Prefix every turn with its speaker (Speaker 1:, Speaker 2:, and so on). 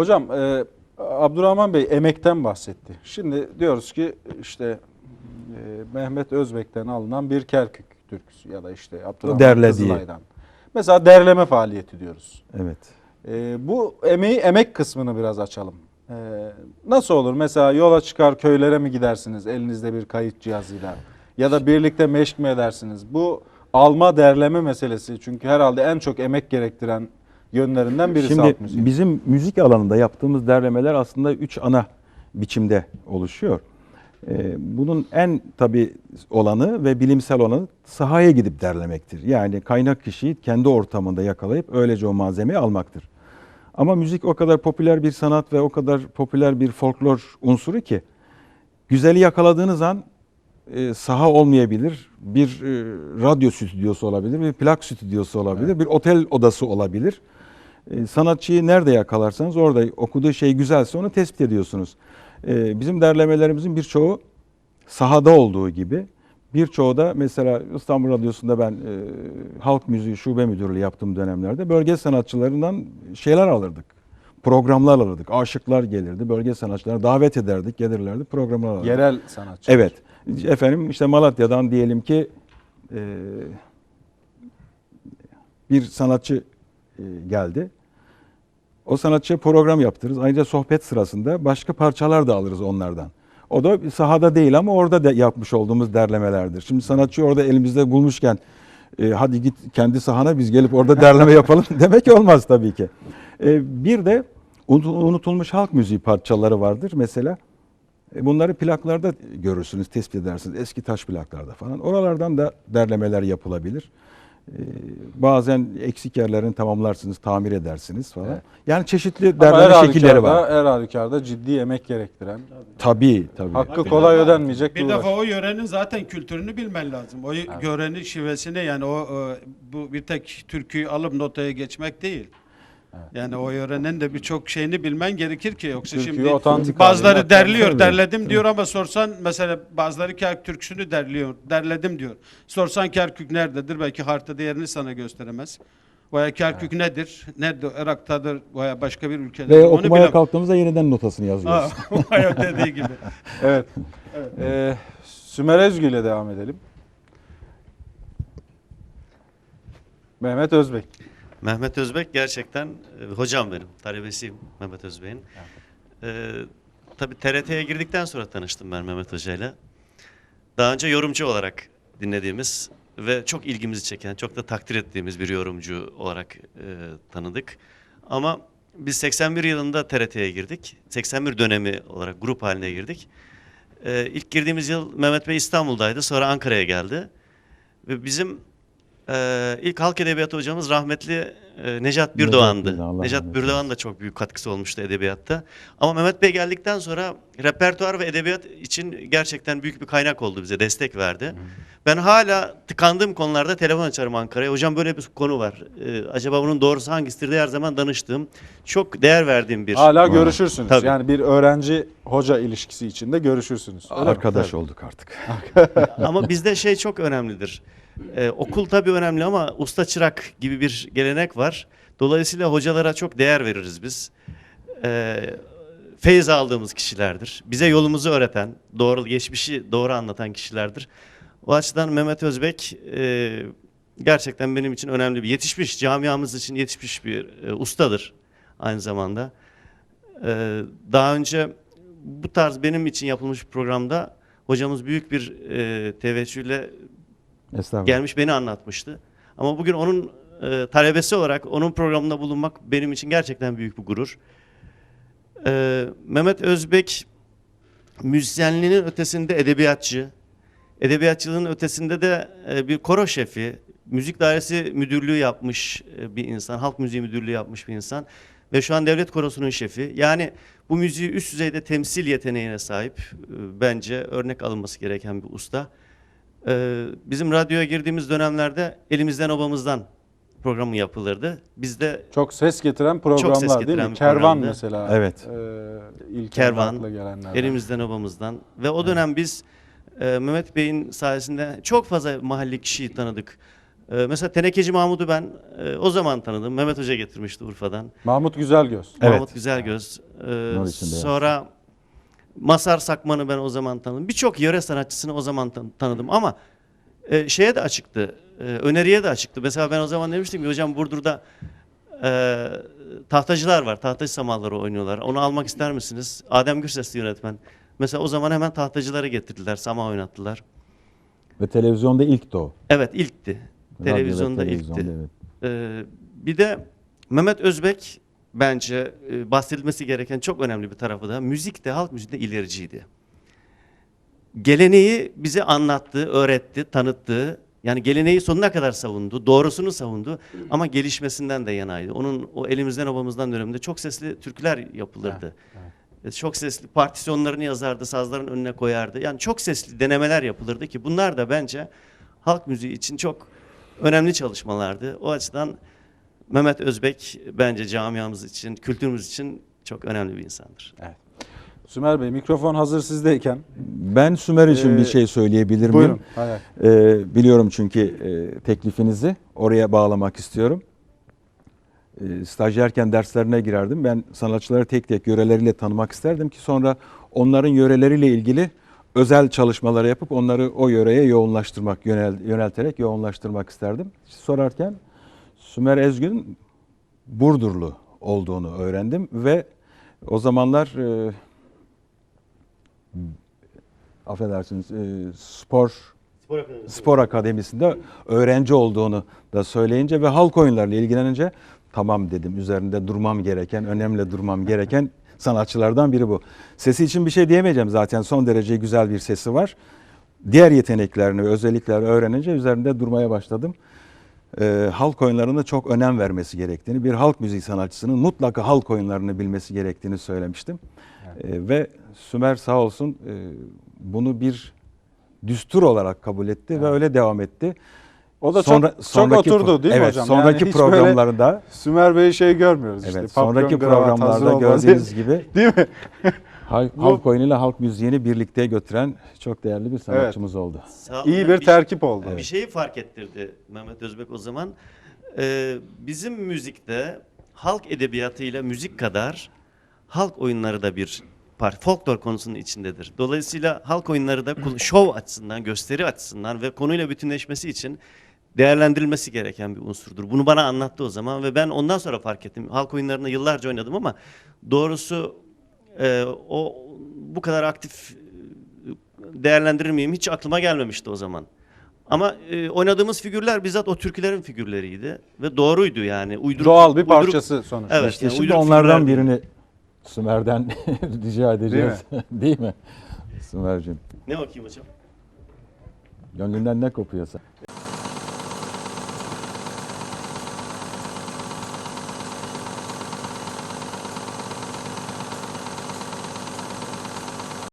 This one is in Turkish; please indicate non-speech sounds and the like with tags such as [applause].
Speaker 1: Hocam e, Abdurrahman Bey emekten bahsetti. Şimdi diyoruz ki işte e, Mehmet Özbek'ten alınan bir Kerkük türküsü ya da işte Abdurrahman
Speaker 2: Derlediği.
Speaker 1: Kızılay'dan. Mesela derleme faaliyeti diyoruz.
Speaker 2: Evet.
Speaker 1: E, bu emeği emek kısmını biraz açalım. E, nasıl olur? Mesela yola çıkar köylere mi gidersiniz elinizde bir kayıt cihazıyla? Ya da birlikte meşk mi edersiniz? Bu alma derleme meselesi çünkü herhalde en çok emek gerektiren yönlerinden birisi
Speaker 2: Şimdi
Speaker 1: halk müziği.
Speaker 2: bizim müzik alanında yaptığımız derlemeler aslında üç ana biçimde oluşuyor. Ee, bunun en tabi olanı ve bilimsel olanı sahaya gidip derlemektir. Yani kaynak kişiyi kendi ortamında yakalayıp öylece o malzemeyi almaktır. Ama müzik o kadar popüler bir sanat ve o kadar popüler bir folklor unsuru ki güzeli yakaladığınız an e, saha olmayabilir, bir e, radyo stüdyosu olabilir, bir plak stüdyosu olabilir, bir otel odası olabilir. E, sanatçıyı nerede yakalarsanız orada okuduğu şey güzelse onu tespit ediyorsunuz. E, bizim derlemelerimizin birçoğu sahada olduğu gibi birçoğu da mesela İstanbul Radyosu'nda ben e, halk müziği şube müdürlüğü yaptığım dönemlerde bölge sanatçılarından şeyler alırdık. Programlar alırdık. Aşıklar gelirdi. Bölge sanatçılarına davet ederdik. Gelirlerdi. Programlar alırdık.
Speaker 1: Yerel sanatçı.
Speaker 2: Evet. Efendim işte Malatya'dan diyelim ki bir sanatçı geldi. O sanatçıya program yaptırırız. Ayrıca sohbet sırasında başka parçalar da alırız onlardan. O da sahada değil ama orada da yapmış olduğumuz derlemelerdir. Şimdi sanatçıyı orada elimizde bulmuşken e, hadi git kendi sahana biz gelip orada derleme yapalım [laughs] demek olmaz tabii ki. E, bir de unut- unutulmuş halk müziği parçaları vardır mesela. E, Bunları plaklarda görürsünüz, tespit edersiniz. Eski taş plaklarda falan. Oralardan da derlemeler yapılabilir. E, Bazen eksik yerlerini tamamlarsınız, tamir edersiniz falan.
Speaker 1: Evet.
Speaker 2: Yani çeşitli
Speaker 1: her
Speaker 2: şekilleri var.
Speaker 1: her halükarda ciddi emek gerektiren,
Speaker 2: Tabii, tabii.
Speaker 1: hakkı kolay
Speaker 3: defa-
Speaker 1: ödenmeyecek bir
Speaker 3: Bir defa o yörenin zaten kültürünü bilmen lazım. O yörenin şivesini yani o, o bu bir tek türküyü alıp notaya geçmek değil. Yani o yörenin de birçok şeyini bilmen gerekir ki yoksa
Speaker 1: Türküyü
Speaker 3: şimdi
Speaker 1: otantik
Speaker 3: bazıları
Speaker 1: haline
Speaker 3: derliyor, derledim diyor ama sorsan mesela bazıları Kerkük türküsünü derliyor, derledim diyor. Sorsan Kerkük nerededir? Belki haritada yerini sana gösteremez. Veya Kerkük nedir? Nerede? Irak'tadır veya başka bir ülkede.
Speaker 2: Ve
Speaker 3: Onu
Speaker 2: okumaya
Speaker 3: bilemem.
Speaker 2: kalktığımızda yeniden notasını yazıyoruz.
Speaker 3: Veya [laughs] dediği gibi. [laughs]
Speaker 1: Evet. Ee, Sümer Özgü ile devam edelim. Mehmet Özbek.
Speaker 4: Mehmet Özbek gerçekten e, hocam benim. Talebesiyim Mehmet Özbek'in. Ee, tabii TRT'ye girdikten sonra tanıştım ben Mehmet Hoca'yla. Daha önce yorumcu olarak dinlediğimiz ve çok ilgimizi çeken, çok da takdir ettiğimiz bir yorumcu olarak e, tanıdık. Ama biz 81 yılında TRT'ye girdik. 81 dönemi olarak grup haline girdik. Ee, ilk girdiğimiz yıl Mehmet Bey İstanbul'daydı. Sonra Ankara'ya geldi. Ve bizim ee, ilk halk edebiyatı hocamız rahmetli e, Necat
Speaker 2: Allah
Speaker 4: Necat
Speaker 2: rahmet
Speaker 4: Birdoğan da çok büyük katkısı olmuştu edebiyatta. Ama Mehmet Bey geldikten sonra repertuar ve edebiyat için gerçekten büyük bir kaynak oldu bize, destek verdi. Ben hala tıkandığım konularda telefon açarım Ankara'ya. Hocam böyle bir konu var. Ee, acaba bunun doğrusu hangisidir diye her zaman danıştığım, çok değer verdiğim bir
Speaker 1: Hala görüşürsünüz.
Speaker 4: Tabii.
Speaker 1: Yani bir öğrenci hoca ilişkisi içinde görüşürsünüz. Öyle mi?
Speaker 2: Arkadaş olduk artık. [laughs]
Speaker 4: ama bizde şey çok önemlidir. Ee, okul tabii önemli ama usta çırak gibi bir gelenek var. Dolayısıyla hocalara çok değer veririz biz. Ee, feyiz aldığımız kişilerdir. Bize yolumuzu öğreten, doğru geçmişi doğru anlatan kişilerdir. O açıdan Mehmet Özbek e, gerçekten benim için önemli bir yetişmiş, camiamız için yetişmiş bir e, ustadır aynı zamanda. Ee, daha önce bu tarz benim için yapılmış bir programda hocamız büyük bir e, teveccühle gelmiş beni anlatmıştı. Ama bugün onun e, talebesi olarak onun programında bulunmak benim için gerçekten büyük bir gurur. E, Mehmet Özbek müzisyenliğinin ötesinde edebiyatçı, edebiyatçılığın ötesinde de e, bir koro şefi, müzik dairesi müdürlüğü yapmış e, bir insan, halk müziği müdürlüğü yapmış bir insan ve şu an devlet korosunun şefi. Yani bu müziği üst düzeyde temsil yeteneğine sahip e, bence örnek alınması gereken bir usta. Ee, bizim radyoya girdiğimiz dönemlerde elimizden obamızdan programı yapılırdı. Biz de
Speaker 1: Çok ses getiren programlar
Speaker 4: ses
Speaker 1: değil
Speaker 4: getiren
Speaker 1: mi?
Speaker 4: bir
Speaker 1: Kervan
Speaker 4: programdı.
Speaker 1: mesela.
Speaker 2: Evet.
Speaker 1: E, ilk
Speaker 4: Kervan,
Speaker 1: akla gelenlerden.
Speaker 4: elimizden obamızdan ve o dönem biz e, Mehmet Bey'in sayesinde çok fazla mahalle kişiyi tanıdık. Ee, mesela Tenekeci Mahmud'u ben e, o zaman tanıdım. Mehmet Hoca getirmişti Urfa'dan.
Speaker 1: Mahmut Güzelgöz.
Speaker 2: Evet.
Speaker 4: Mahmut Güzelgöz. Ee,
Speaker 2: Nur içinde
Speaker 4: sonra Masar Sakman'ı ben o zaman tanıdım. Birçok yöre sanatçısını o zaman tan- tanıdım ama e, şeye de açıktı. e, öneriye de açıktı. Mesela ben o zaman demiştim ki hocam Burdur'da e, tahtacılar var. Tahtacı samalları oynuyorlar. Onu almak ister misiniz? Adem Gürsesli yönetmen. Mesela o zaman hemen tahtacıları getirdiler. Sama oynattılar.
Speaker 2: Ve televizyonda ilk de o.
Speaker 4: Evet ilkti.
Speaker 2: Radyo ve
Speaker 4: Televizyonda
Speaker 2: televizyonda,
Speaker 4: ilkti.
Speaker 2: evet.
Speaker 4: Ee, bir de Mehmet Özbek bence e, bahsedilmesi gereken çok önemli bir tarafı da müzikte, halk müziğinde ilericiydi. Geleneği bize anlattı, öğretti, tanıttı. Yani geleneği sonuna kadar savundu, doğrusunu savundu ama gelişmesinden de yanaydı. Onun o elimizden obamızdan döneminde çok sesli türküler yapılırdı. E, Çok sesli partisyonlarını yazardı, sazların önüne koyardı. Yani çok sesli denemeler yapılırdı ki bunlar da bence halk müziği için çok önemli çalışmalardı. O açıdan Mehmet Özbek bence camiamız için, kültürümüz için çok önemli bir insandır.
Speaker 1: Sümer Bey mikrofon hazır sizdeyken.
Speaker 2: Ben Sümer için
Speaker 1: Ee,
Speaker 2: bir şey söyleyebilir miyim?
Speaker 1: Buyurun.
Speaker 2: Ee, biliyorum çünkü e, teklifinizi oraya bağlamak istiyorum. E, stajyerken derslerine girerdim. Ben sanatçıları tek tek yöreleriyle tanımak isterdim ki sonra onların yöreleriyle ilgili özel çalışmaları yapıp onları o yöreye yoğunlaştırmak, yönel, yönelterek yoğunlaştırmak isterdim. Sorarken Sümer Ezgün Burdurlu olduğunu öğrendim ve o zamanlar e, affedersiniz e, spor spor akademisinde öğrenci olduğunu da söyleyince ve halk oyunlarıyla ilgilenince tamam dedim üzerinde durmam gereken, önemli durmam gereken sanatçılardan biri bu. Sesi için bir şey diyemeyeceğim zaten son derece güzel bir sesi var. Diğer yeteneklerini ve özelliklerini öğrenince üzerinde durmaya başladım. Ee, halk oyunlarına çok önem vermesi gerektiğini, bir halk müziği sanatçısının mutlaka halk oyunlarını bilmesi gerektiğini söylemiştim. Ee, ve Sümer sağ olsun e, bunu bir düstur olarak kabul etti ve öyle devam etti.
Speaker 1: O da çok, çok
Speaker 2: sonraki
Speaker 1: oturdu
Speaker 2: pro-
Speaker 1: değil mi
Speaker 2: evet,
Speaker 1: hocam?
Speaker 2: Sonraki
Speaker 1: Yani
Speaker 2: programlarda
Speaker 1: Sümer Bey'i şey görmüyoruz işte.
Speaker 2: evet,
Speaker 1: papyon,
Speaker 2: sonraki programlarda gördüğünüz gibi [laughs]
Speaker 1: Değil mi? [laughs]
Speaker 2: halk, halk oyunuyla halk müziğini birlikte götüren çok değerli bir sanatçımız oldu.
Speaker 4: Sağ-
Speaker 1: İyi bir terkip oldu.
Speaker 4: Bir şeyi fark ettirdi Mehmet Özbek o zaman. Ee, bizim müzikte halk edebiyatıyla müzik kadar halk oyunları da bir par folklor konusunun içindedir. Dolayısıyla halk oyunları da şov açısından, gösteri açısından ve konuyla bütünleşmesi için değerlendirilmesi gereken bir unsurdur. Bunu bana anlattı o zaman ve ben ondan sonra fark ettim. Halk oyunlarında yıllarca oynadım ama doğrusu e, o bu kadar aktif e, değerlendirir miyim hiç aklıma gelmemişti o zaman. Ama e, oynadığımız figürler bizzat o türkülerin figürleriydi ve doğruydu yani. Uyduruk,
Speaker 1: Doğal bir
Speaker 4: uyduruk-
Speaker 1: parçası sonuçta.
Speaker 4: Evet.
Speaker 2: İşte
Speaker 4: yani
Speaker 2: şimdi onlardan
Speaker 4: figürler
Speaker 2: birini Sümer'den [laughs] rica edeceğiz. [laughs] Değil mi? Sümer'cim.
Speaker 4: Ne bakayım hocam?
Speaker 2: Gönlünden ne kopuyorsa.